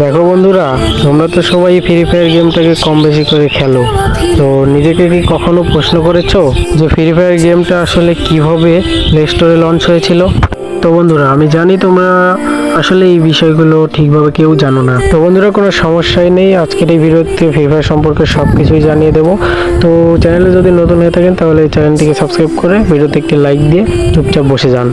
দেখো বন্ধুরা, তোমরা তো সবাই ফ্রি ফায়ার গেমটাকে কম বেশি করে খেলো। তো নিজেকে কি কখনো প্রশ্ন করেছ যে ফ্রি ফায়ার গেমটা আসলে কীভাবে প্লে স্টোরে লঞ্চ হয়েছিল? তো বন্ধুরা, আমি জানি তোমরা আসলে এই বিষয়গুলো ঠিকভাবে কেউ জানো না। তো বন্ধুরা, কোনো সমস্যাই নেই। আজকের এই ভিডিওতে ফ্রি ফায়ার সম্পর্কে সব কিছুই জানিয়ে দেবো। তো চ্যানেলে যদি নতুন হয়ে থাকেন, তাহলে চ্যানেলটিকে সাবস্ক্রাইব করে ভিডিওতে একটি লাইক দিয়ে চুপচাপ বসে যান।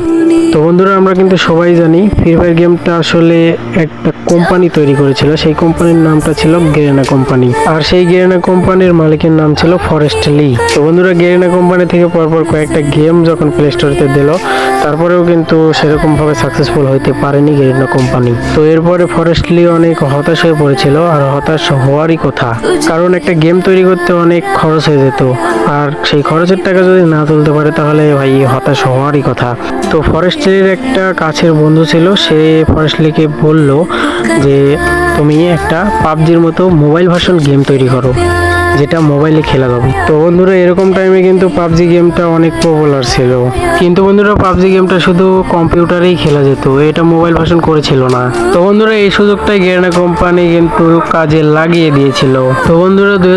তো বন্ধুরা, আমরা কিন্তু সবাই জানি ফ্রি ফায়ার গেমটা আসলে একটা কোম্পানি তৈরি করেছিল। সেই কোম্পানির নামটা ছিল গেরেনা কোম্পানি আর সেই গেরেনা কোম্পানির মালিকের নাম ছিল ফরেস্ট লি তো বন্ধুরা গেরেনা কোম্পানি থেকে পরপর কয়েকটা গেম যখন প্লে স্টোরেতে দিল, তারপরেও কিন্তু সেরকমভাবে সাকসেসফুল হইতে পারেনি গেরিনা কোম্পানি। তো এরপরে ফরেস্টলি অনেক হতাশ হয়ে পড়েছিল আর হতাশ হওয়ারই কথা। কারণ একটা গেম তৈরি করতে অনেক খরচ হয়ে যেত। আর সেই খরচের টাকা যদি না তুলতে পারে তাহলে ভাই হতাশ হওয়ারই কথা। তো ফরেস্টলির একটা কাছের বন্ধু ছিল, সে ফরেস্টলিকে বলল যে, তুমি একটা পাবজির মতো মোবাইল ভার্সন গেম তৈরি করো। যেটা মোবাইলে খেলা যাবে তো বন্ধুরা, এরকম টাইমে কিন্তু পাবজি গেমটা অনেক পপুলার ছিল। কিন্তু বন্ধুরা, পাবজি গেমটা শুধু কম্পিউটারেই খেলা যেত। এটা মোবাইল ভার্সন করেছিল না। তো বন্ধুরা, এই সুযোগটাই গেরনা কোম্পানি কিন্তু কাজে লাগিয়ে দিয়েছিল। তো বন্ধুরা, দুই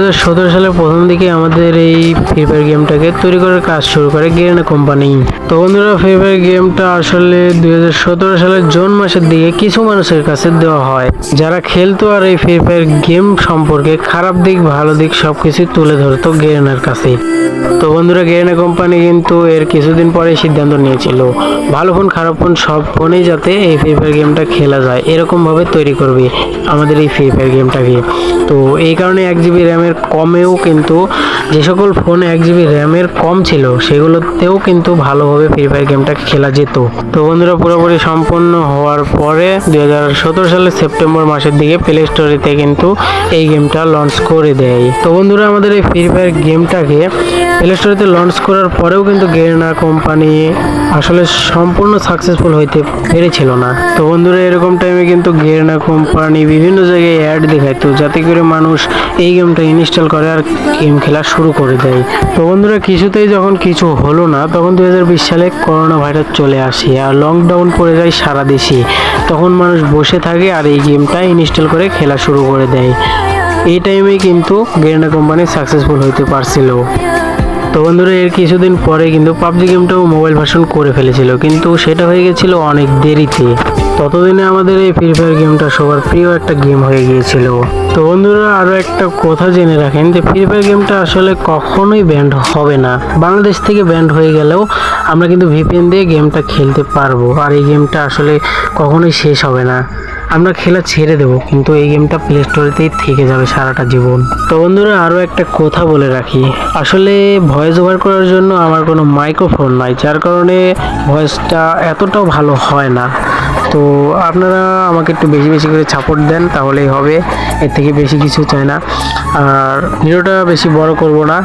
সালের প্রথম দিকে আমাদের এই ফ্রি ফায়ার গেমটাকে তৈরি করার কাজ শুরু করে গেরনা কোম্পানি তো বন্ধুরা ফ্রি ফায়ার গেমটা আসলে দুই সালের জুন মাসের দিকে কিছু মানুষের কাছে দেওয়া হয়। যারা খেলতো আর এই ফ্রি ফায়ার গেম সম্পর্কে খারাপ দিক, ভালো দিক সবকিছু তুলে ধরতো গেরেনার কাছে তো বন্ধুরা, গেরেনা কোম্পানি কিন্তু এর কিছুদিন পরে সিদ্ধান্ত নিয়েছিল। ভালো ফোন, খারাপ ফোন, সব ফোনেই যাতে এই ফ্রি ফায়ার গেমটা খেলা যায়। এরকমভাবে তৈরি করবে আমাদের এই ফ্রি ফায়ার গেমটাকে তো এই কারণে এক জিবি র্যামের কমেও কিন্তু যে সকল ফোনে এক জিবি র্যামের কম ছিল, সেগুলোতেও কিন্তু ভালোভাবে ফ্রি ফায়ার গেমটা খেলা যেত। তো বন্ধুরা, পুরোপুরি সম্পন্ন হওয়ার পরে দু হাজার সতেরো সালের সেপ্টেম্বর মাসের দিকে প্লে স্টোরিতে কিন্তু এই গেমটা লঞ্চ করে দেয়। তো বন্ধুরা, আমাদের এই ফ্রি ফায়ার গেমটাকে প্লে স্টোরিতে লঞ্চ করার পরেও কিন্তু গেরেনা কোম্পানি আসলে সম্পূর্ণ সাকসেসফুল হইতে পেরেছিল না। তো বন্ধুরা, এরকম টাইমে কিন্তু গেরেনা কোম্পানি বিভিন্ন জায়গায় অ্যাড দেখাইতো, যাতে করে মানুষ এই গেমটা ইনস্টল করে আর গেম খেলা শুরু করে দেয়। তো বন্ধুরা, কিছুতেই যখন কিছু হলো না, তখন দু হাজার বিশ সালে করোনা ভাইরাস চলে আসে আর লকডাউন পড়ে যায় সারা দেশে। তখন মানুষ বসে থাকে আর এই গেমটা ইনস্টল করে খেলা শুরু করে দেয়। এই টাইমে কিন্তু গেরেনা কোম্পানি সাকসেসফুল হইতে পারছিল। তো বন্ধুরা, এর কিছুদিন পরে কিন্তু পাবজি গেমটাও মোবাইল ভার্সন করে ফেলেছিল। কিন্তু সেটা হয়ে গেছিল অনেক দেরিতে। ততদিনে আমাদের এই ফ্রি ফায়ার গেমটা সবার প্রিয় একটা গেম হয়ে গিয়েছিল। তো বন্ধুরা আরও একটা কথা জেনে রাখেন যে ফ্রি ফায়ার গেমটা আসলে কখনোই ব্যান্ড হবে না। বাংলাদেশ থেকে ব্যান্ড হয়ে গেলেও আমরা কিন্তু ভিপিএন দিয়ে গেমটা খেলতে পারব। আর এই গেমটা আসলে কখনোই শেষ হবে না। আমরা খেলা ছেড়ে দেবো, কিন্তু এই গেমটা প্লে স্টোরেতেই থেকে যাবে সারাটা জীবন। তো বন্ধুরা আরও একটা কথা বলে রাখি। আসলে ভয়েস ওভার করার জন্য আমার কোনো মাইক্রোফোন নাই, যার কারণে ভয়েসটা এতটাও ভালো হয় না। তো আপনারা আমাকে একটু বেশি বেশি করে সাপোর্ট দেন, তাহলেই হবে। এর থেকে বেশি কিছু চাই না। আর ভিডিওটা বেশি বড় করব না।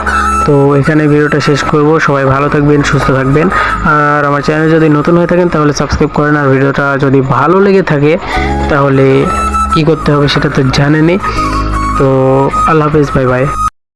তো এখানে ভিডিওটা শেষ করব। সবাই ভালো থাকবেন, সুস্থ থাকবেন। আর আমার চ্যানেল যদি নতুন হয়ে থাকেন, তাহলে সাবস্ক্রাইব করেন। আর ভিডিওটা যদি ভালো লেগে থাকে, তাহলে কি করতে হবে সেটা তো জানেনই। তো আল্লাহ হাফেজ বাই বাই